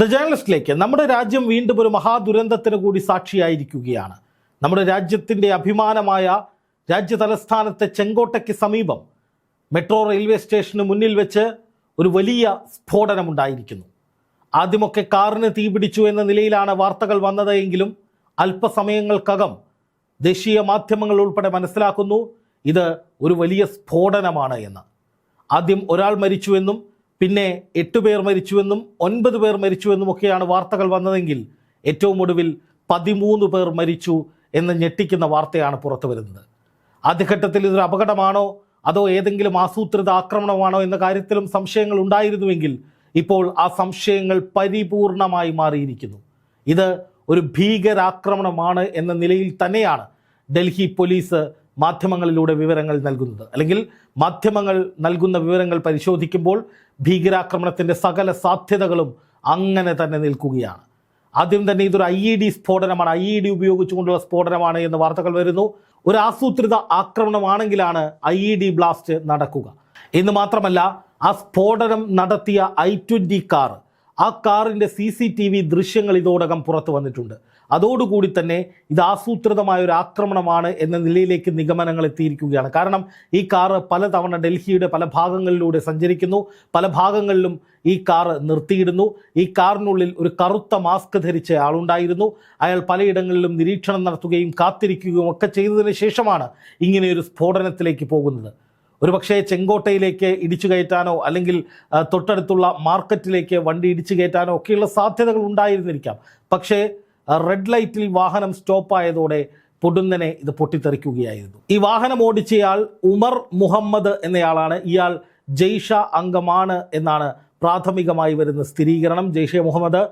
The ജേണലിസ്റ്റിലേക്ക് നമ്മുടെ രാജ്യം വീണ്ടും ഒരു മഹാദുരന്തത്തിന് കൂടി സാക്ഷിയായിരിക്കുകയാണ്. നമ്മുടെ രാജ്യത്തിന്റെ അഭിമാനമായ രാജ്യ തലസ്ഥാനത്തെ ചെങ്കോട്ടയ്ക്ക് സമീപം മെട്രോ റെയിൽവേ സ്റ്റേഷന് മുന്നിൽ വെച്ച് ഒരു വലിയ സ്ഫോടനമുണ്ടായിരിക്കുന്നു. ആദ്യമൊക്കെ കാറിന് തീപിടിച്ചു എന്ന നിലയിലാണ് വാർത്തകൾ വന്നതെങ്കിലും അല്പസമയങ്ങൾക്കകം ദേശീയ മാധ്യമങ്ങൾ ഉൾപ്പെടെ മനസ്സിലാക്കുന്നു ഇത് ഒരു വലിയ സ്ഫോടനമാണ് എന്ന്. ആദ്യം ഒരാൾ മരിച്ചുവെന്നും പിന്നെ എട്ട് പേർ മരിച്ചുവെന്നും ഒൻപത് പേർ മരിച്ചുവെന്നും ഒക്കെയാണ് വാർത്തകൾ വന്നതെങ്കിൽ ഏറ്റവും ഒടുവിൽ പതിമൂന്ന് പേർ മരിച്ചു എന്ന് ഞെട്ടിക്കുന്ന വാർത്തയാണ് പുറത്തു വരുന്നത്. ആദ്യഘട്ടത്തിൽ ഇതൊരു അപകടമാണോ? അതോ ഏതെങ്കിലും ആസൂത്രിത ആക്രമണമാണോ എന്ന കാര്യത്തിലും സംശയങ്ങൾ ഉണ്ടായിരുന്നുവെങ്കിൽ ഇപ്പോൾ ആ സംശയങ്ങൾ പരിപൂർണമായി മാറിയിരിക്കുന്നു. ഇത് ഒരു ഭീകരാക്രമണമാണ് എന്ന നിലയിൽ തന്നെയാണ് ഡൽഹി പോലീസ് മാധ്യമങ്ങളിലൂടെ വിവരങ്ങൾ നൽകുന്നത്. അല്ലെങ്കിൽ മാധ്യമങ്ങൾ നൽകുന്ന വിവരങ്ങൾ പരിശോധിക്കുമ്പോൾ ഭീകരാക്രമണത്തിന്റെ സകല സാധ്യതകളും അങ്ങനെ തന്നെ നിൽക്കുകയാണ്. ആദ്യം തന്നെ ഇതൊരു ഐ ഇ ഡി സ്ഫോടനമാണ്. ഐ ഇ ഡി ഉപയോഗിച്ചുകൊണ്ടുള്ള സ്ഫോടനമാണ് എന്ന വാർത്തകൾ വരുന്നു. ഒരു ആസൂത്രിത ആക്രമണമാണെങ്കിലാണ് ഐ ഇ ഡി ബ്ലാസ്റ്റ് നടക്കുക. എന്ന് മാത്രമല്ല ആ സ്ഫോടനം നടത്തിയ ഐ ട്വന്റി കാർ ആ കാറിന്റെ സി സി ടി വി ദൃശ്യങ്ങൾ ഇതോടകം പുറത്തു വന്നിട്ടുണ്ട്. അതോടുകൂടി തന്നെ ഇത് ആസൂത്രിതമായ ഒരു ആക്രമണമാണ് എന്ന നിലയിലേക്ക് നിഗമനങ്ങൾ എത്തിയിരിക്കുകയാണ്. കാരണം ഈ കാറ് പലതവണ ഡൽഹിയുടെ പല ഭാഗങ്ങളിലൂടെ സഞ്ചരിക്കുന്നു. പല ഭാഗങ്ങളിലും ഈ കാർ നിർത്തിയിടുന്നു. ഈ കാറിനുള്ളിൽ ഒരു കറുത്ത മാസ്ക് ധരിച്ച ആളുണ്ടായിരുന്നു. അയാൾ പലയിടങ്ങളിലും നിരീക്ഷണം നടത്തുകയും കാത്തിരിക്കുകയും ഒക്കെ ചെയ്തതിന് ശേഷമാണ് ഇങ്ങനെയൊരു സ്ഫോടനത്തിലേക്ക് പോകുന്നത്. ഒരുപക്ഷേ ചെങ്കോട്ടയിലേക്ക് ഇടിച്ചു കയറ്റാനോ അല്ലെങ്കിൽ തൊട്ടടുത്തുള്ള മാർക്കറ്റിലേക്ക് വണ്ടി ഇടിച്ചു കയറ്റാനോ ഒക്കെയുള്ള സാധ്യതകൾ ഉണ്ടായിരുന്നിരിക്കാം. പക്ഷേ റെഡ് ലൈറ്റിൽ വാഹനം സ്റ്റോപ്പായതോടെ പൊടുന്നനെ ഇത് പൊട്ടിത്തെറിക്കുകയായിരുന്നു. ഈ വാഹനം ഓടിച്ചയാൾ ഉമർ മുഹമ്മദ് എന്നയാളാണ്. ഇയാൾ ജയ്ഷ അംഗമാണ് എന്നാണ് പ്രാഥമികമായി വരുന്ന സ്ഥിരീകരണം. ജെയ്ഷെ മുഹമ്മദ്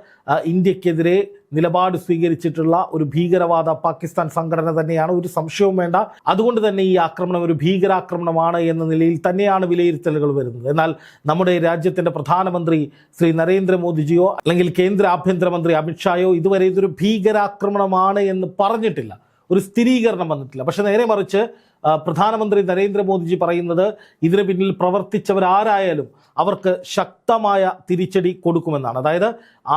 ഇന്ത്യക്കെതിരെ നിലപാട് സ്വീകരിച്ചിട്ടുള്ള ഒരു ഭീകരവാദ പാകിസ്ഥാൻ സംഘടന തന്നെയാണ്. ഒരു സംശയവും വേണ്ട. അതുകൊണ്ട് തന്നെ ഈ ആക്രമണം ഒരു ഭീകരാക്രമണമാണ് എന്ന നിലയിൽ തന്നെയാണ് വിലയിരുത്തലുകൾ വരുന്നത്. എന്നാൽ നമ്മുടെ രാജ്യത്തിന്റെ പ്രധാനമന്ത്രി ശ്രീ നരേന്ദ്രമോദിജിയോ അല്ലെങ്കിൽ കേന്ദ്ര ആഭ്യന്തരമന്ത്രി അമിത്ഷായോ ഇതുവരെ ഇതൊരു ഭീകരാക്രമണമാണ് എന്ന് പറഞ്ഞിട്ടില്ല. ഒരു സ്ഥിരീകരണം വന്നിട്ടില്ല. പക്ഷെ നേരെ മറിച്ച് പ്രധാനമന്ത്രി നരേന്ദ്രമോദിജി പറയുന്നത് ഇതിന് പിന്നിൽ പ്രവർത്തിച്ചവരാരായാലും അവർക്ക് ശക്തമായ തിരിച്ചടി കൊടുക്കുമെന്നാണ്. അതായത്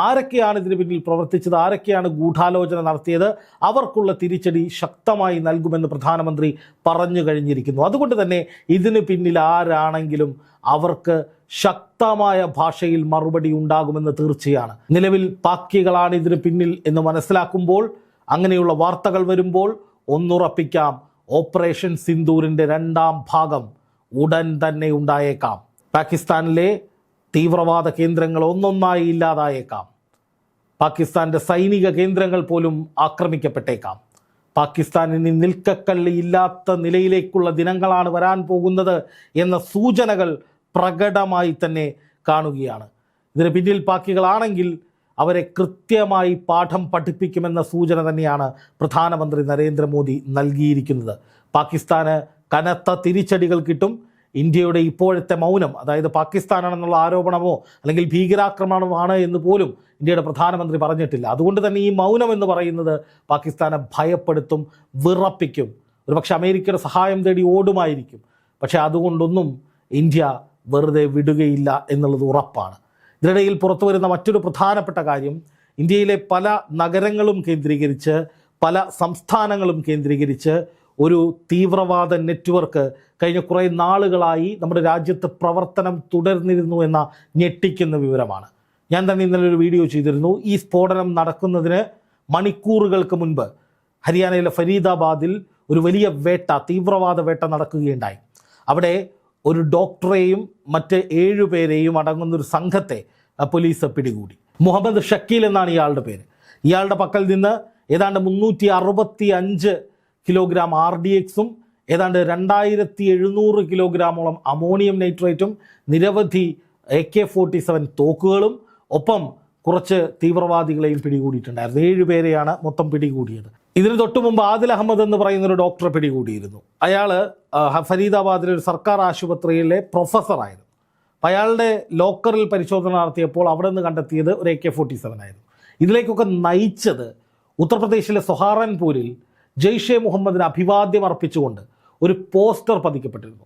ആരൊക്കെയാണ് ഇതിന് പിന്നിൽ പ്രവർത്തിച്ചത് ആരൊക്കെയാണ് ഗൂഢാലോചന നടത്തിയത് അവർക്കുള്ള തിരിച്ചടി ശക്തമായി നൽകുമെന്ന് പ്രധാനമന്ത്രി പറഞ്ഞു കഴിഞ്ഞിരിക്കുന്നു. അതുകൊണ്ട് തന്നെ ഇതിന് പിന്നിൽ ആരാണെങ്കിലും അവർക്ക് ശക്തമായ ഭാഷയിൽ മറുപടി ഉണ്ടാകുമെന്ന് തീർച്ചയാണ്. നിലവിൽ പാക്കികളാണ് ഇതിന് പിന്നിൽ എന്ന് മനസ്സിലാക്കുമ്പോൾ അങ്ങനെയുള്ള വാർത്തകൾ വരുമ്പോൾ ഒന്നുറപ്പിക്കാം. ഓപ്പറേഷൻ സിന്ദൂരിന്റെ രണ്ടാം ഭാഗം ഉടൻ തന്നെ ഉണ്ടായേക്കാം. പാകിസ്ഥാനിലെ തീവ്രവാദ കേന്ദ്രങ്ങൾ ഒന്നൊന്നായി ഇല്ലാതായേക്കാം. പാകിസ്ഥാന്റെ സൈനിക കേന്ദ്രങ്ങൾ പോലും ആക്രമിക്കപ്പെട്ടേക്കാം. പാകിസ്ഥാനിന് നിൽക്കക്കള്ളി ഇല്ലാത്ത നിലയിലേക്കുള്ള ദിനങ്ങളാണ് വരാൻ പോകുന്നത് എന്ന സൂചനകൾ പ്രകടമായി തന്നെ കാണുകയാണ്. ഇതിന് പിന്നിൽ പാക്കികളാണെങ്കിൽ അവരെ കൃത്യമായി പാഠം പഠിപ്പിക്കുമെന്ന സൂചന തന്നെയാണ് പ്രധാനമന്ത്രി നരേന്ദ്രമോദി നൽകിയിരിക്കുന്നത്. പാകിസ്ഥാന് കനത്ത തിരിച്ചടികൾ കിട്ടും. ഇന്ത്യയുടെ ഇപ്പോഴത്തെ മൗനം അതായത് പാകിസ്ഥാനാണെന്നുള്ള ആരോപണമോ അല്ലെങ്കിൽ ഭീകരാക്രമണമാണ് എന്ന് പോലും ഇന്ത്യയുടെ പ്രധാനമന്ത്രി പറഞ്ഞിട്ടില്ല. അതുകൊണ്ട് തന്നെ ഈ മൗനം എന്ന് പറയുന്നത് പാകിസ്ഥാനെ ഭയപ്പെടുത്തും വിറപ്പിക്കും. ഒരുപക്ഷെ അമേരിക്കയുടെ സഹായം തേടി ഓടുമായിരിക്കും. പക്ഷേ അതുകൊണ്ടൊന്നും ഇന്ത്യ വെറുതെ വിടുകയില്ല എന്നുള്ളത് ഉറപ്പാണ്. ഇതിനിടയിൽ പുറത്തു വരുന്ന മറ്റൊരു പ്രധാനപ്പെട്ട കാര്യം ഇന്ത്യയിലെ പല നഗരങ്ങളും കേന്ദ്രീകരിച്ച് പല സംസ്ഥാനങ്ങളും കേന്ദ്രീകരിച്ച് ഒരു തീവ്രവാദ നെറ്റ്വർക്ക് കഴിഞ്ഞ കുറേ നാളുകളായി നമ്മുടെ രാജ്യത്ത് പ്രവർത്തനം തുടർന്നിരുന്നു എന്ന ഞെട്ടിക്കുന്ന വിവരമാണ്. ഞാൻ തന്നെ ഇന്നലെ ഒരു വീഡിയോ ചെയ്തിരുന്നു. ഈ സ്ഫോടനം നടക്കുന്നതിന് മണിക്കൂറുകൾക്ക് മുൻപ് ഹരിയാനയിലെ ഫരീദാബാദിൽ ഒരു വലിയ വേട്ട തീവ്രവാദ വേട്ട നടക്കുകയുണ്ടായി. അവിടെ ഒരു ഡോക്ടറെയും മറ്റ് ഏഴുപേരെയും അടങ്ങുന്ന ഒരു സംഘത്തെ പോലീസ് പിടികൂടി. മുഹമ്മദ് ഷക്കീൽ എന്നാണ് ഇയാളുടെ പേര്. ഇയാളുടെ പക്കൽ നിന്ന് ഏതാണ്ട് മുന്നൂറ്റി അറുപത്തി അഞ്ച് കിലോഗ്രാം ആർ ഡി എക്സും ഏതാണ്ട് രണ്ടായിരത്തി എഴുന്നൂറ് കിലോഗ്രാമോളം അമോണിയം നൈട്രേറ്റും നിരവധി എ കെ ഫോർട്ടി സെവൻ തോക്കുകളും ഒപ്പം കുറച്ച് തീവ്രവാദികളെയും പിടികൂടിയിട്ടുണ്ടായിരുന്നു. ഏഴുപേരെയാണ് മൊത്തം പിടികൂടിയത്. ഇതിന് തൊട്ടു മുമ്പ് ആദിൽ അഹമ്മദ് എന്ന് പറയുന്ന ഒരു ഡോക്ടറെ പിടികൂടിയിരുന്നു. അയാൾ ഫരീദാബാദിലെ ഒരു സർക്കാർ ആശുപത്രിയിലെ പ്രൊഫസറായിരുന്നു അപ്പം അയാളുടെ ലോക്കറിൽ പരിശോധന നടത്തിയപ്പോൾ അവിടെ നിന്ന് കണ്ടെത്തിയത് ഒരു എ കെ ഫോർട്ടി സെവൻ ആയിരുന്നു. ഇതിലേക്കൊക്കെ നയിച്ചത് ഉത്തർപ്രദേശിലെ സൊഹാറൻപൂരിൽ ജെയ്ഷെ മുഹമ്മദിന് അഭിവാദ്യം അർപ്പിച്ചുകൊണ്ട് ഒരു പോസ്റ്റർ പതിക്കപ്പെട്ടിരുന്നു.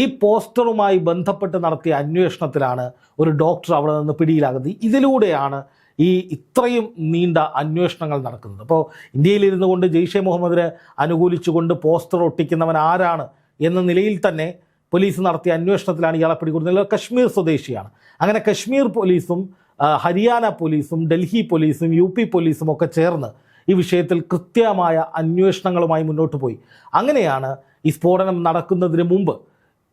ഈ പോസ്റ്ററുമായി ബന്ധപ്പെട്ട് നടത്തിയ അന്വേഷണത്തിലാണ് ഒരു ഡോക്ടർ അവിടെ നിന്ന് പിടിയിലാകുന്നത്. ഇതിലൂടെയാണ് ഈ ഇത്രയും നീണ്ട അന്വേഷണങ്ങൾ നടക്കുന്നത്. അപ്പോൾ ഇന്ത്യയിലിരുന്നു കൊണ്ട് ജെയ്ഷെ മുഹമ്മദിനെ അനുകൂലിച്ചുകൊണ്ട് പോസ്റ്റർ ഒട്ടിക്കുന്നവൻ ആരാണ് എന്ന നിലയിൽ തന്നെ പോലീസ് നടത്തിയ അന്വേഷണത്തിലാണ് ഇയാളെ പിടികൂടുന്നത്. കശ്മീർ സ്വദേശിയാണ്. അങ്ങനെ കശ്മീർ പോലീസും ഹരിയാന പോലീസും ഡൽഹി പോലീസും യു പി പോലീസും ഒക്കെ ചേർന്ന് ഈ വിഷയത്തിൽ കൃത്യമായ അന്വേഷണങ്ങളുമായി മുന്നോട്ട് പോയി. അങ്ങനെയാണ് ഈ സ്ഫോടനം നടക്കുന്നതിന് മുമ്പ്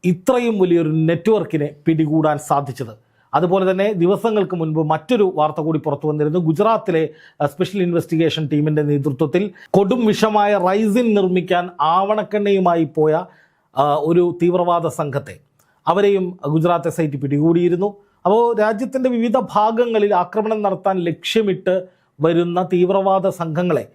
ഇത്രയും വലിയൊരു നെറ്റ്വർക്കിനെ പിടികൂടാൻ സാധിച്ചത്. അതുപോലെ തന്നെ ദിവസങ്ങൾക്ക് മുൻപ് മറ്റൊരു വാർത്ത കൂടി പുറത്തു വന്നിരുന്നു. ഗുജറാത്തിലെ സ്പെഷ്യൽ ഇൻവെസ്റ്റിഗേഷൻ ടീമിന്റെ നേതൃത്വത്തിൽ കൊടും വിഷമായ റൈസിൻ നിർമ്മിക്കാൻ ആവണക്കെണ്ണയുമായി പോയ ഒരു തീവ്രവാദ സംഘത്തെ അവരെയും ഗുജറാത്ത് എസ് ഐ ടി പിടികൂടിയിരുന്നു. അപ്പോൾ രാജ്യത്തിന്റെ വിവിധ ഭാഗങ്ങളിൽ ആക്രമണം നടത്താൻ ലക്ഷ്യമിട്ട് വരുന്ന തീവ്രവാദ സംഘങ്ങളെ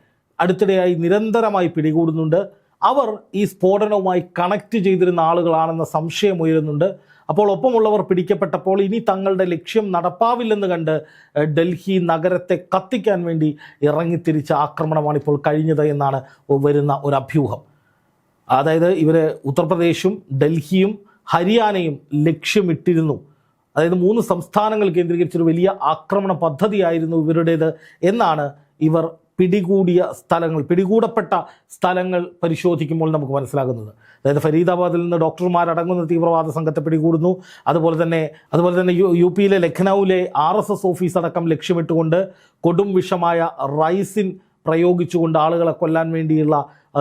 അടുത്തിടെയായി നിരന്തരമായി പിടികൂടുന്നുണ്ട്. അവർ ഈ സ്ഫോടനവുമായി കണക്ട് ചെയ്തിരുന്ന ആളുകളാണെന്ന സംശയം ഉയരുന്നുണ്ട്. അപ്പോൾ ഒപ്പമുള്ളവർ പിടിക്കപ്പെട്ടപ്പോൾ ഇനി തങ്ങളുടെ ലക്ഷ്യം നടപ്പാവില്ലെന്ന് കണ്ട് ഡൽഹി നഗരത്തെ കത്തിക്കാൻ വേണ്ടി ഇറങ്ങിത്തിരിച്ച ആക്രമണമാണ് ഇപ്പോൾ കഴിഞ്ഞത് എന്നാണ് വരുന്ന ഒരു അഭ്യൂഹം. അതായത് ഇവർ ഉത്തർപ്രദേശും ഡൽഹിയും ഹരിയാനയും ലക്ഷ്യമിട്ടിരുന്നു. അതായത് മൂന്ന് സംസ്ഥാനങ്ങൾ കേന്ദ്രീകരിച്ചൊരു വലിയ ആക്രമണ പദ്ധതിയായിരുന്നു ഇവരുടേത് എന്നാണ് ഇവർ പിടികൂടിയ സ്ഥലങ്ങൾ പിടികൂടപ്പെട്ട സ്ഥലങ്ങൾ പരിശോധിക്കുമ്പോൾ നമുക്ക് മനസ്സിലാകുന്നത്. അതായത് ഫരീദാബാദിൽ നിന്ന് ഡോക്ടർമാരടങ്ങുന്ന തീവ്രവാദ സംഘത്തെ പിടികൂടുന്നു. അതുപോലെ തന്നെ അതുപോലെ തന്നെ യു യു പിയിലെ ലഖ്നൌവിലെ ആർ എസ് എസ് ഓഫീസ് അടക്കം ലക്ഷ്യമിട്ടുകൊണ്ട് കൊടും വിഷമായ റൈസിൻ പ്രയോഗിച്ചുകൊണ്ട് ആളുകളെ കൊല്ലാൻ വേണ്ടിയുള്ള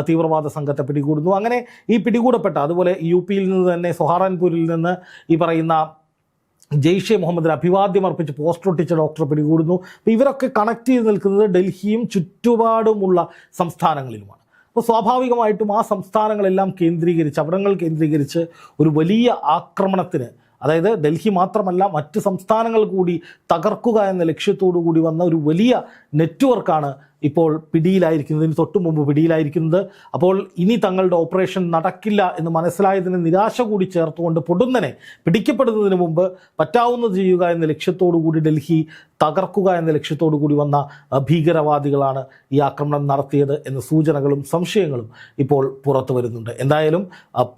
തീവ്രവാദ സംഘത്തെ പിടികൂടുന്നു. അങ്ങനെ ഈ പിടികൂടപ്പെട്ട അതുപോലെ യു പിയിൽ നിന്ന് തന്നെ സൊഹാറാൻപൂരിൽ നിന്ന് ഈ പറയുന്ന ജെയ്ഷെ മുഹമ്മദിന് അഭിവാദ്യം അർപ്പിച്ച് പോസ്റ്റർ ഒട്ടിച്ച ഡോക്ടറെ പിടികൂടുന്നു. അപ്പോൾ ഇവരൊക്കെ കണക്ട് ചെയ്ത് നിൽക്കുന്നത് ഡൽഹിയും ചുറ്റുപാടുമുള്ള സംസ്ഥാനങ്ങളിലുമാണ്. അപ്പോൾ സ്വാഭാവികമായിട്ടും ആ സംസ്ഥാനങ്ങളെല്ലാം കേന്ദ്രീകരിച്ച് അവിടങ്ങൾ കേന്ദ്രീകരിച്ച് ഒരു വലിയ ആക്രമണത്തിന് അതായത് ഡൽഹി മാത്രമല്ല മറ്റ് സംസ്ഥാനങ്ങൾ കൂടി തകർക്കുക എന്ന ലക്ഷ്യത്തോടു കൂടി വന്ന ഒരു വലിയ നെറ്റ്വർക്കാണ് ഇപ്പോൾ പിടിയിലായിരിക്കുന്നതിന് തൊട്ടു മുമ്പ് പിടിയിലായിരിക്കുന്നത്. അപ്പോൾ ഇനി തങ്ങളുടെ ഓപ്പറേഷൻ നടക്കില്ല എന്ന് മനസ്സിലായതിന് നിരാശ കൂടി ചേർത്തുകൊണ്ട് പൊടുന്നനെ പിടിക്കപ്പെടുന്നതിന് മുമ്പ് പറ്റാവുന്നത് ചെയ്യുക എന്ന ലക്ഷ്യത്തോടു കൂടി ഡൽഹി തകർക്കുക എന്ന ലക്ഷ്യത്തോടു കൂടി വന്ന ഭീകരവാദികളാണ് ഈ ആക്രമണം നടത്തിയത് എന്ന സൂചനകളും സംശയങ്ങളും ഇപ്പോൾ പുറത്തു വരുന്നുണ്ട്. എന്തായാലും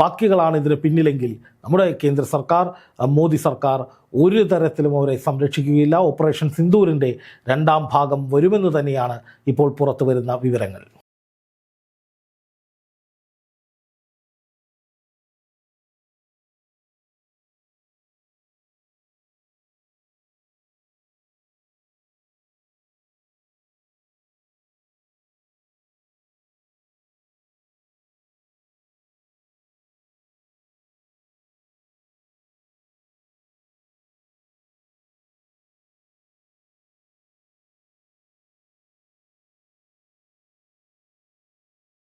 പാക്കികളാണ് ഇതിന് പിന്നിലെങ്കിൽ നമ്മുടെ കേന്ദ്ര സർക്കാർ മോദി സർക്കാർ ഒരു തരത്തിലും അവരെ സംരക്ഷിക്കുകയില്ല. ഓപ്പറേഷൻ സിന്ദൂരിന്റെ രണ്ടാം ഭാഗം വരുമെന്ന് തന്നെയാണ് ഇപ്പോൾ പുറത്തു വരുന്ന വിവരങ്ങൾ.